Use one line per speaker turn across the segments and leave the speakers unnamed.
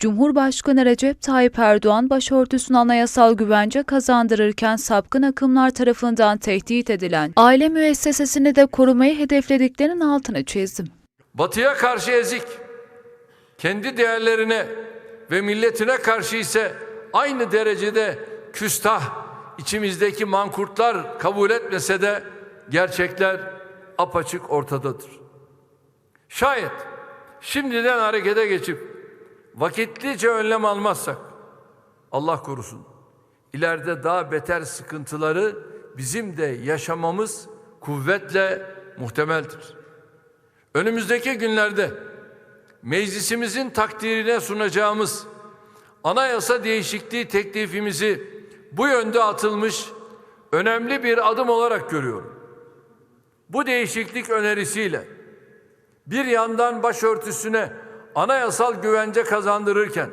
Cumhurbaşkanı Recep Tayyip Erdoğan başörtüsüne anayasal güvence kazandırırken sapkın akımlar tarafından tehdit edilen aile müessesesini de korumayı hedeflediklerinin altını çizdim.
Batıya karşı ezik, kendi değerlerine ve milletine karşı ise aynı derecede küstah, içimizdeki mankurtlar kabul etmese de gerçekler apaçık ortadadır. Şayet şimdiden harekete geçip vakitlice önlem almazsak Allah korusun ileride daha beter sıkıntıları bizim de yaşamamız kuvvetle muhtemeldir. Önümüzdeki günlerde meclisimizin takdirine sunacağımız anayasa değişikliği teklifimizi bu yönde atılmış önemli bir adım olarak görüyorum. Bu değişiklik önerisiyle bir yandan başörtüsüne anayasal güvence kazandırırken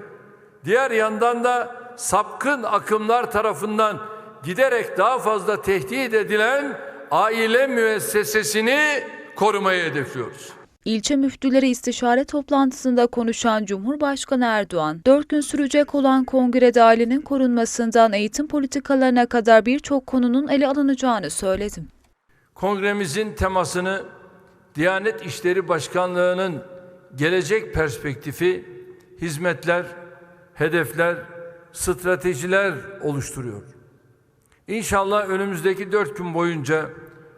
diğer yandan da sapkın akımlar tarafından giderek daha fazla tehdit edilen aile müessesesini korumayı hedefliyoruz.
İlçe müftüleri istişare toplantısında konuşan Cumhurbaşkanı Erdoğan, 4 gün sürecek olan kongrede ailenin korunmasından eğitim politikalarına kadar birçok konunun ele alınacağını söyledi.
Kongremizin temasını Diyanet İşleri Başkanlığı'nın gelecek perspektifi, hizmetler, hedefler, stratejiler oluşturuyor. İnşallah önümüzdeki dört gün boyunca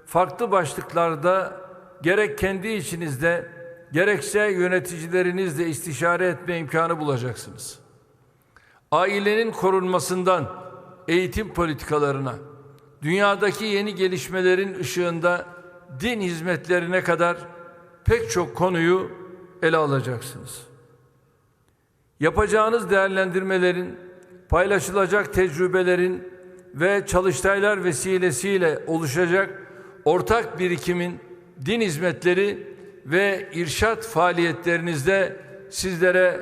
farklı başlıklarda gerek kendi içinizde gerekse yöneticilerinizle istişare etme imkanı bulacaksınız. Ailenin korunmasından eğitim politikalarına, dünyadaki yeni gelişmelerin ışığında din hizmetlerine kadar pek çok konuyu ele alacaksınız. Yapacağınız değerlendirmelerin, paylaşılacak tecrübelerin ve çalıştaylar vesilesiyle oluşacak ortak birikimin din hizmetleri ve irşat faaliyetlerinizde sizlere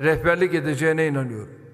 rehberlik edeceğine inanıyorum.